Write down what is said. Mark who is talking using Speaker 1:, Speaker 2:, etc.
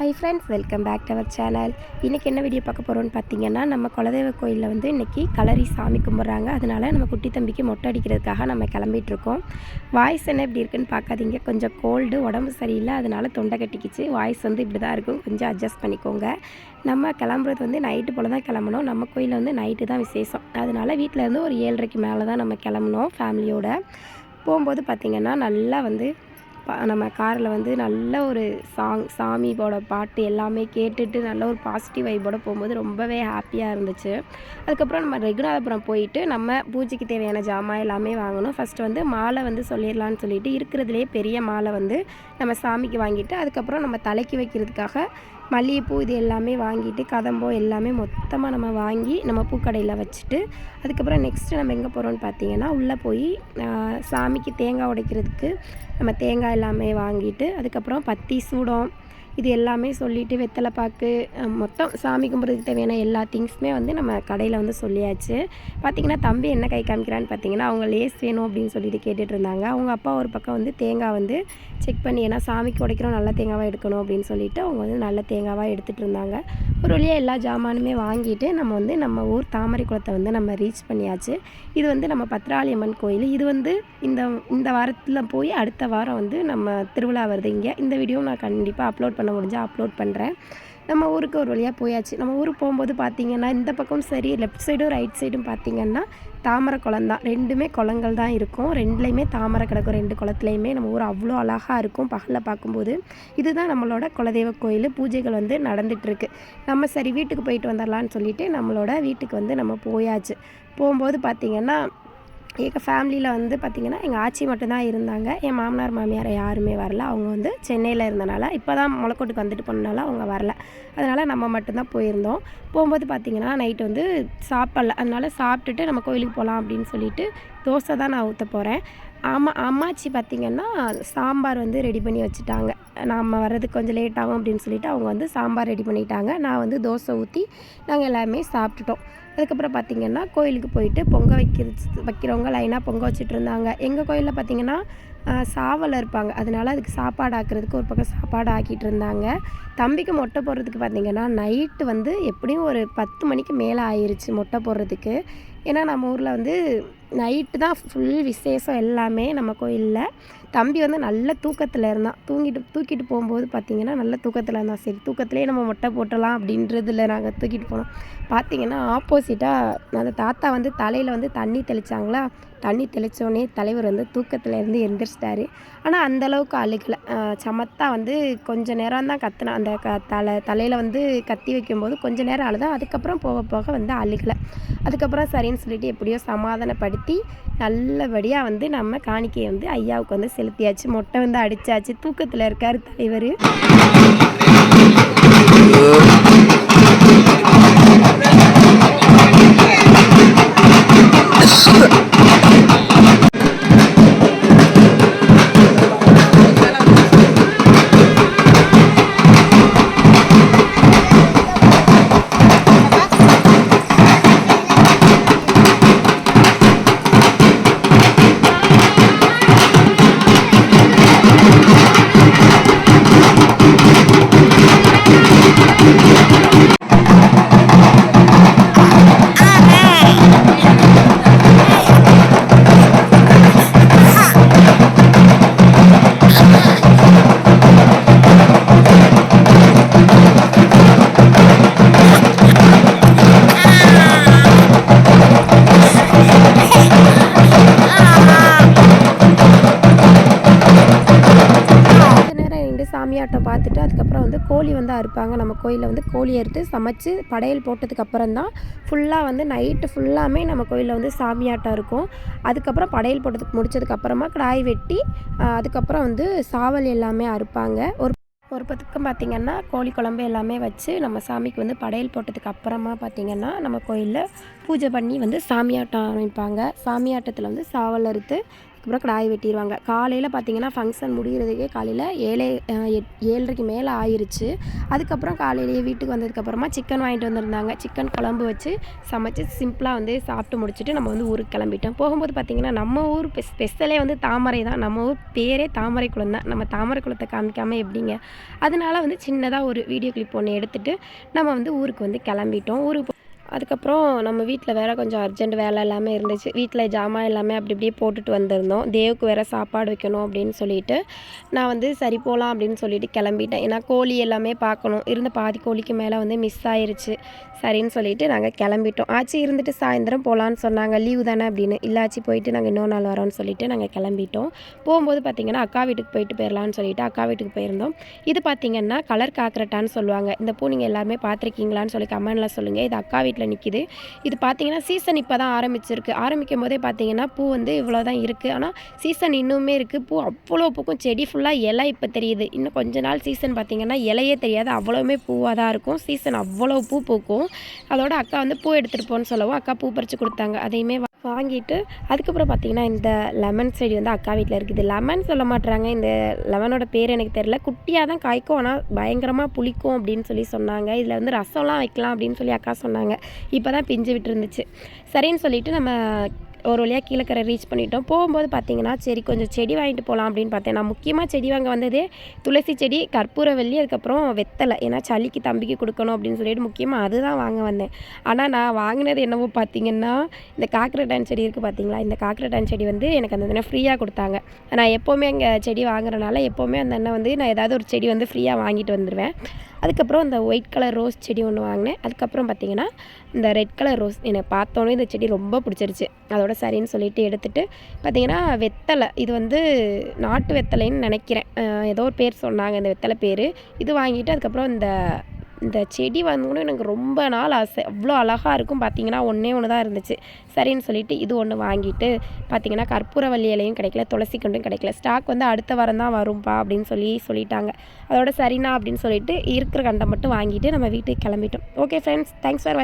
Speaker 1: Hi friends welcome back to our channel இன்றைக்கி என்ன video பார்க்க போகிறோம்னு பார்த்தீங்கன்னா நம்ம குலதெய்வ கோயிலில் வந்து இன்றைக்கி கலரி சாமி கும்பிட்றாங்க. அதனால் நம்ம குட்டி தம்பிக்கு மொட்டை அடிக்கிறதுக்காக நம்ம கிளம்பிகிட்ருக்கோம் வாய்ஸ் என்ன இப்படி இருக்குன்னு பார்க்காதீங்க. கொஞ்சம் கோல்டு உடம்பு சரியில்லை. அதனால் தொண்டை கட்டிக்கிச்சு. வாய்ஸ் வந்து இப்படி தான் இருக்கும். கொஞ்சம் அட்ஜஸ்ட் பண்ணிக்கோங்க. நம்ம கிளம்புறது வந்து நைட்டு போல் தான் கிளம்பணும். நம்ம கோயிலில் வந்து நைட்டு தான் விசேஷம். அதனால் வீட்டில் இருந்து ஒரு ஏழரைக்கு மேலே தான் நம்ம கிளம்பணும் ஃபேமிலியோட போகும்போது பார்த்திங்கன்னா நல்லா வந்து நம்ம காரில் வந்து நல்ல ஒரு சாங் சாமியோட பாட்டு எல்லாமே கேட்டுட்டு நல்ல ஒரு பாசிட்டிவ் வைப்போட போகும்போது ரொம்பவே ஹாப்பியாக இருந்துச்சு. அதுக்கப்புறம் நம்ம ரெகுநாதபுரம் போயிட்டு நம்ம பூஜைக்கு தேவையான ஜாமான் எல்லாமே வாங்கணும். ஃபஸ்ட்டு வந்து மாலை வந்து சொல்லிடலான்னு சொல்லிட்டு இருக்கிறதுலே பெரிய மாலை வந்து நம்ம சாமிக்கு வாங்கிட்டு அதுக்கப்புறம் நம்ம தலைக்கு வைக்கிறதுக்காக மல்லிகைப்பூ இது எல்லாமே வாங்கிட்டு கதம்போ எல்லாமே மொத்தமாக நம்ம வாங்கி நம்ம பூக்கடையில் வச்சுட்டு அதுக்கப்புறம் நெக்ஸ்ட்டு நம்ம எங்கே போகிறோம்னு பார்த்தீங்கன்னா உள்ளே போய் சாமிக்கு தேங்காய் உடைக்கிறதுக்கு நம்ம தேங்காய் எல்லாமே வாங்கிட்டு அதுக்கப்புறம் பத்தி சூடம் இது எல்லாமே சொல்லிவிட்டு வெத்தலை பாக்கு மொத்தம் சாமி கும்பிட்றதுக்கு தேவையான எல்லா திங்ஸுமே வந்து நம்ம கடையில் வந்து சொல்லியாச்சு. பார்த்திங்கன்னா தம்பி என்ன கை காமிக்கிறான்னு பார்த்தீங்கன்னா அவங்க லேஸ் வேணும் அப்படின்னு சொல்லிட்டு கேட்டுட்டு இருந்தாங்க. அவங்க அப்பா ஒரு பக்கம் வந்து தேங்காய் வந்து செக் பண்ணி ஏன்னா சாமிக்கு உடைக்கிறோம் நல்ல தேங்காவாக எடுக்கணும் அப்படின்னு சொல்லிட்டு அவங்க வந்து நல்ல தேங்காவாக எடுத்துகிட்டு இருந்தாங்க. ஒரு வழியாக எல்லா ஜாமானுமே வாங்கிட்டு நம்ம வந்து நம்ம ஊர் தாமரை குளத்தை வந்து நம்ம ரீச் பண்ணியாச்சு. இது வந்து நம்ம பத்ராளியம்மன் கோயில். இது வந்து இந்த இந்த வாரத்தில் போய் அடுத்த வாரம் வந்து நம்ம திருவிழா வருது. இங்கே இந்த வீடியோ நான் கண்டிப்பாக அப்லோட் பண்ண முடிஞ்சால் அப்லோட் பண்ணுறேன் நம்ம ஊருக்கு ஒரு வழியாக போயாச்சு. நம்ம ஊருக்கு போகும்போது பார்த்திங்கன்னா இந்த பக்கம் சரி லெஃப்ட் சைடும் ரைட் சைடும் பார்த்திங்கன்னா தாமரை குளம் தான். ரெண்டுமே குளங்கள் தான் இருக்கும். ரெண்டுலேயுமே தாமரை கிடக்கும். ரெண்டு குளத்துலையுமே நம்ம ஊர் அவ்வளோ அழகாக இருக்கும் பகலில் பார்க்கும்போது இதுதான் நம்மளோட குலதெய்வ கோயில். பூஜைகள் வந்து நடந்துகிட்ருக்கு நம்ம சரி வீட்டுக்கு போயிட்டு வந்துடலான்னு சொல்லிட்டு நம்மளோட வீட்டுக்கு வந்து நம்ம போயாச்சு. போகும்போது பார்த்திங்கன்னா எங்கள் ஃபேமிலியில் வந்து பார்த்திங்கன்னா எங்கள் ஆச்சி மட்டும்தான் இருந்தாங்க. என் மாமனார் மாமியார் யாருமே வரல. அவங்க வந்து சென்னையில் இருந்தனால இப்போ தான் முளைக்கோட்டுக்கு வந்துட்டு போனனால அவங்க வரல. அதனால் நம்ம மட்டும்தான் போயிருந்தோம். போகும்போது பார்த்திங்கன்னா நைட்டு வந்து சாப்பிடல. அதனால் சாப்பிட்டுட்டு நம்ம கோயிலுக்கு போகலாம் அப்படின்னு சொல்லிட்டு தோசை தான் நான் ஊற்ற போகிறேன் அம்மா அம்மாச்சி பார்த்திங்கன்னா சாம்பார் வந்து ரெடி பண்ணி வச்சுட்டாங்க. நாம் வர்றதுக்கு கொஞ்சம் லேட் ஆகும் அப்படின்னு சொல்லிட்டு அவங்க வந்து சாம்பார் ரெடி பண்ணிட்டாங்க. நான் வந்து தோசை ஊற்றி நாங்கள் எல்லாமே சாப்பிட்டுட்டோம். அதுக்கப்புறம் பார்த்திங்கன்னா கோயிலுக்கு போயிட்டு பொங்க வைக்கிறது வைக்கிறவங்க லைனாக பொங்க வச்சுட்டு இருந்தாங்க. எங்கள் கோயிலில் பார்த்திங்கன்னா சாவல் இருப்பாங்க அதனால அதுக்கு சாப்பாடு ஆக்கிறதுக்கு ஒரு பக்கம் சாப்பாடு ஆக்கிட்டு இருந்தாங்க தம்பிக்கு மொட்டை போடுறதுக்கு பார்த்திங்கன்னா நைட்டு வந்து எப்படியும் ஒரு பத்து மணிக்கு மேலே ஆயிடுச்சு மொட்டை போடுறதுக்கு. ஏன்னா நம்ம ஊரில் வந்து நைட்டு தான் ஃபுல் விசேஷம் எல்லாமே நம்ம கோயிலில். தம்பி வந்து நல்ல தூக்கத்தில் இருந்தான். தூங்கிட்டு தூக்கிட்டு போகும்போது பார்த்தீங்கன்னா நல்ல தூக்கத்தில் இருந்தான். சரி தூக்கத்திலே நம்ம மொட்டை போட்டலாம் அப்படின்றதுல நாங்கள் தூக்கிட்டு போனோம். பார்த்தீங்கன்னா ஆப்போசிட்டாக அந்த தாத்தா வந்து தலையில் வந்து தண்ணி தெளிச்சாங்களா? தண்ணி தெளித்தோடனே தலைவர் வந்து தூக்கத்தில் இருந்து எந்திரிச்சிட்டாரு ஆனால் அந்தளவுக்கு அழுகலை. சமத்தா வந்து கொஞ்சம் நேரம் தான் கத்துனா அந்த க தலை தலையில் வந்து கத்தி வைக்கும்போது கொஞ்சம் நேரம் அழுதான் அதுக்கப்புறம் போக போக வந்து அழுகலை. அதுக்கப்புறம் சரின்னு சொல்லிட்டு எப்படியோ சமாதானப்படுத்தி நல்லபடியாக வந்து நம்ம காணிக்கையை வந்து ஐயாவுக்கு வந்து செலுத்தியாச்சு. மொட்டை வந்து அடித்தாச்சு தூக்கத்தில் இருக்கார் தலைவர். சாமியாட்டம் பார்த்துட்டு அதுக்கப்புறம் வந்து கோழி வந்து அறுப்பாங்க. நம்ம கோயிலில் வந்து கோழி அறுத்து சமைச்சு படையல் போட்டதுக்கப்புறம் தான் ஃபுல்லாக வந்து நைட்டு ஃபுல்லாமே நம்ம கோயிலில் வந்து சாமியாட்டம் இருக்கும் அதுக்கப்புறம் படையல் போட்டதுக்கு முடிச்சதுக்கப்புறமா கிடாய் வெட்டி அதுக்கப்புறம் வந்து சாவல் எல்லாமே அறுப்பாங்க. ஒரு ஒரு பத்துக்கும் பார்த்திங்கன்னா கோழி குழம்பு எல்லாமே வச்சு நம்ம சாமிக்கு வந்து படையல் போட்டதுக்கு அப்புறமா பார்த்திங்கன்னா நம்ம கோயிலில் பூஜை பண்ணி வந்து சாமியாட்டம் ஆரம்பிப்பாங்க. சாமியாட்டத்தில் வந்து சாவல் அறுத்து அதுக்கப்புறம் கடாய் வெட்டிடுவாங்க காலையில் பார்த்தீங்கன்னா ஃபங்க்ஷன் முடிகிறதுக்கே காலையில் ஏழே எட் ஏழரைக்கு மேலே ஆயிடுச்சு அதுக்கப்புறம் காலையிலேயே வீட்டுக்கு வந்ததுக்கப்புறமா சிக்கன் வாங்கிட்டு வந்திருந்தாங்க. சிக்கன் குழம்பு வச்சு சமைச்சு சிம்பிளாக வந்து சாப்பிட்டு முடிச்சுட்டு நம்ம வந்து ஊருக்கு கிளம்பிட்டோம். போகும்போது பார்த்திங்கன்னா நம்ம ஊர் ஸ்பெஷலே வந்து தாமரை தான். நம்ம ஊர் பேரே தாமரை குளம் தான். நம்ம தாமரை குளத்தை காமிக்காமல் எப்படிங்க? அதனால வந்து சின்னதாக ஒரு வீடியோ கிளிப் ஒன்று எடுத்துகிட்டு நம்ம வந்து ஊருக்கு வந்து கிளம்பிட்டோம். ஊருக்கு அதுக்கப்புறம் நம்ம வீட்டில் வேறு கொஞ்சம் அர்ஜெண்ட் வேலை எல்லாமே இருந்துச்சு. வீட்டில் ஜாமான் எல்லாமே அப்படி இப்படியே போட்டுட்டு வந்திருந்தோம். தேவுக்கு வேறு சாப்பாடு வைக்கணும் அப்படின்னு சொல்லிட்டு நான் வந்து சரி போகலாம் அப்படின்னு சொல்லிட்டு கிளம்பிட்டேன். ஏன்னா கோழி எல்லாமே பார்க்கணும். இருந்த பாதி கோழிக்கு மேலே வந்து மிஸ் ஆயிருச்சு. சரின்னு சொல்லிட்டு நாங்கள் கிளம்பிட்டோம். ஆச்சு இருந்துட்டு சாயந்தரம் போகலான்னு சொன்னாங்க. லீவு தானே அப்படின்னு. இல்லாச்சி போயிட்டு நாங்கள் இன்னொரு நாள் வரோம்னு சொல்லிட்டு நாங்கள் கிளம்பிட்டோம். போகும்போது பார்த்திங்கன்னா அக்கா வீட்டுக்கு போயிட்டு போயிடலான்னு சொல்லிட்டு அக்கா வீட்டுக்கு போயிருந்தோம். இது பார்த்திங்கன்னா கலர் காக்கரட்டான்னு சொல்லுவாங்க. இந்த பூ நீங்கள் எல்லாருமே பார்த்துருக்கீங்களான்னு சொல்லி கமெண்டில் சொல்லுங்கள் இது அக்கா வீட்டில் நிற்கிது இது பார்த்தீங்கன்னா சீசன் இப்போ தான் ஆரம்பிச்சிருக்கு. ஆரம்பிக்கும் போதே பார்த்தீங்கன்னா பூ வந்து இவ்வளோ தான் இருக்குது ஆனால் சீசன் இன்னுமே இருக்குது பூ அவ்வளோ பூக்கும். செடி ஃபுல்லாக இலை இப்போ தெரியுது. இன்னும் கொஞ்ச நாள் சீசன் பார்த்தீங்கன்னா இலையே தெரியாது. அவ்வளோவுமே பூவாக தான் இருக்கும். சீசன் அவ்வளோ பூ பூக்கும். அதோட அக்கா வந்து பூ எடுத்துகிட்டு போன்னு சொல்லவும் அக்கா பூ பறித்து கொடுத்தாங்க. அதையுமே வாங்கிட்டு அதுக்கப்புறம் பார்த்தீங்கன்னா இந்த லெமன் செடி வந்து அக்கா வீட்டில் இருக்குது லெமன் சொல்ல மாட்டுறாங்க இந்த லெமனோட பேர் எனக்கு தெரியல. குட்டியாக தான் காய்க்கும் ஆனால் பயங்கரமாக புளிக்கும் அப்படின்னு சொல்லி சொன்னாங்க. இதில் வந்து ரசம்லாம் வைக்கலாம் அப்படின்னு சொல்லி அக்கா சொன்னாங்க. இப்போ தான் பிஞ்சு விட்டுருந்துச்சு. சரின்னு சொல்லிட்டு நம்ம ஒரு வழியாக கீழக்கரை ரீச் பண்ணிட்டோம். போகும்போது பார்த்தீங்கன்னா சரி கொஞ்சம் செடி வாங்கிட்டு போகலாம் அப்படின்னு பார்த்தேன். நான் முக்கியமாக செடி வாங்க வந்ததே துளசி செடி கற்பூரவல்லி அதுக்கப்புறம் வெத்தலை. ஏன்னா சளிக்கு தம்பிக்கு கொடுக்கணும் அப்படின்னு சொல்லிட்டு முக்கியமாக அதுதான் வாங்க வந்தேன். ஆனால் நான் வாங்கினது என்னவோ பார்த்தீங்கன்னா இந்த காக்ரட்டான் செடி இருக்குது பார்த்தீங்களா இந்த காக்ரட்டான் செடி வந்து எனக்கு அந்த அண்ணன் ஃப்ரீயாக கொடுத்தாங்க. நான் எப்போவுமே அங்கே செடி வாங்குறனால எப்போவுமே அந்த அண்ணன் வந்து நான் ஏதாவது ஒரு செடி வந்து ஃப்ரீயாக வாங்கிட்டு வந்துடுவேன் அதுக்கப்புறம் இந்த ஒயிட் கலர் ரோஸ் செடி ஒன்று வாங்கினேன். அதுக்கப்புறம் பார்த்தீங்கன்னா இந்த ரெட் கலர் ரோஸ் எனக்கு பார்த்தோன்னே இந்த செடி ரொம்ப பிடிச்சிருச்சு. அதோட சரின்னு சொல்லிட்டு எடுத்துகிட்டு பார்த்தீங்கன்னா வெத்தலை. இது வந்து நாட்டு வெத்தலைன்னு நினைக்கிறேன். ஏதோ ஒரு பேர் சொன்னாங்க இந்த வெத்தலை பேர். இது வாங்கிட்டு அதுக்கப்புறம் இந்த இந்த செடி வந்தோன்னே எனக்கு ரொம்ப நாள் ஆசை. அவ்வளோ அழகாக இருக்கும். பார்த்தீங்கன்னா ஒன்றே ஒன்று தான் இருந்துச்சு. சரின்னு சொல்லிட்டு இது ஒன்று வாங்கிட்டு பார்த்தீங்கன்னா கற்பூரவல்லி இலையும் கிடைக்கல துளசி கொண்டும் கிடைக்கல. ஸ்டாக் வந்து அடுத்த வாரம் தான் வரும்பா அப்படின்னு சொல்லி சொல்லிட்டாங்க. அதோட சரிண்ணா அப்படின்னு சொல்லிட்டு இருக்கிற கண்டை மட்டும் வாங்கிட்டு நம்ம வீட்டுக்கு கிளம்பிட்டோம். Okay friends thanks for